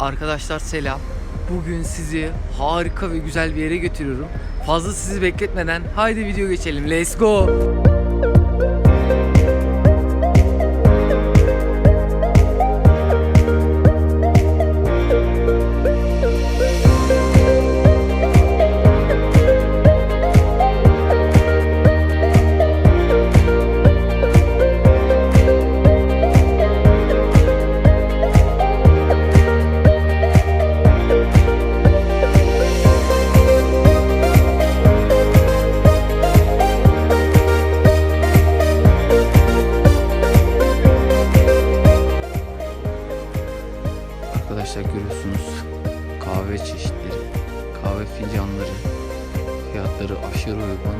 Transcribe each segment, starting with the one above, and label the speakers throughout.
Speaker 1: Arkadaşlar selam. Bugün sizi harika ve güzel bir yere götürüyorum. Fazla sizi bekletmeden haydi video geçelim. Let's go. Kahve çeşitleri, kahve fincanları, fiyatları aşırı uygun.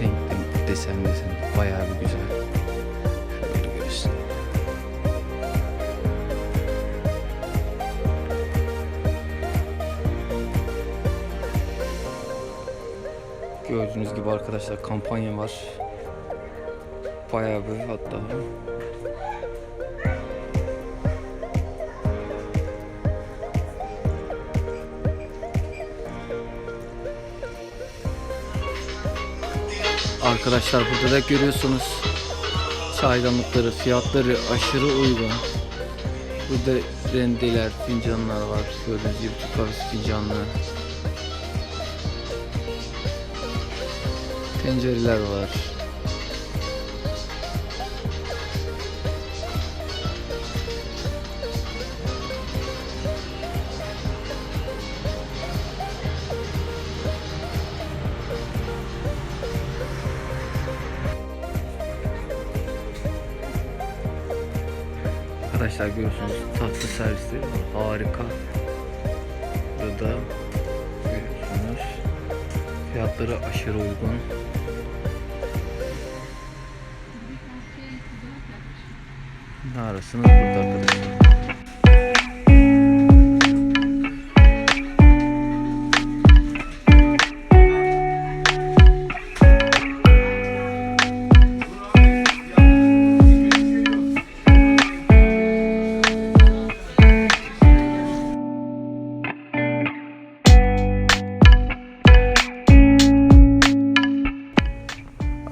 Speaker 1: Renk renk desen desen bayağı bir güzel. Şöyle göstereyim. Gördüğünüz gibi arkadaşlar kampanya var. Bayağı bir hatta Arkadaşlar burada da görüyorsunuz çaydanlıkları fiyatları aşırı uygun. Burada rendeler, fincanlar var. Gördüğünüz gibi Türk kahvesi fincanları. Tencereler var. Arkadaşlar görüyorsunuz tatlı servisleri var. Harika. Burada görüyorsunuz. Fiyatları aşırı uygun. Ne arasınız burada arkadaşlar.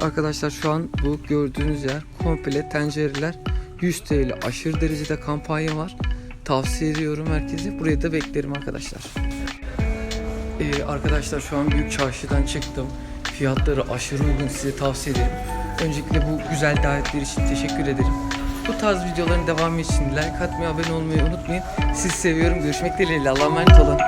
Speaker 1: Arkadaşlar şu an bu gördüğünüz yer komple tencereler 100 TL aşırı derecede kampanya var. Tavsiye ediyorum herkese. Buraya da beklerim arkadaşlar. Ee, arkadaşlar şu an büyük çarşıdan çıktım. Fiyatları aşırı uygun size tavsiye ederim. Öncelikle bu güzel davetler için teşekkür ederim. Bu tarz videoların devamı için like atmayı, abone olmayı unutmayın. Sizi seviyorum. Görüşmek dileğiyle. Allah'a emanet olun.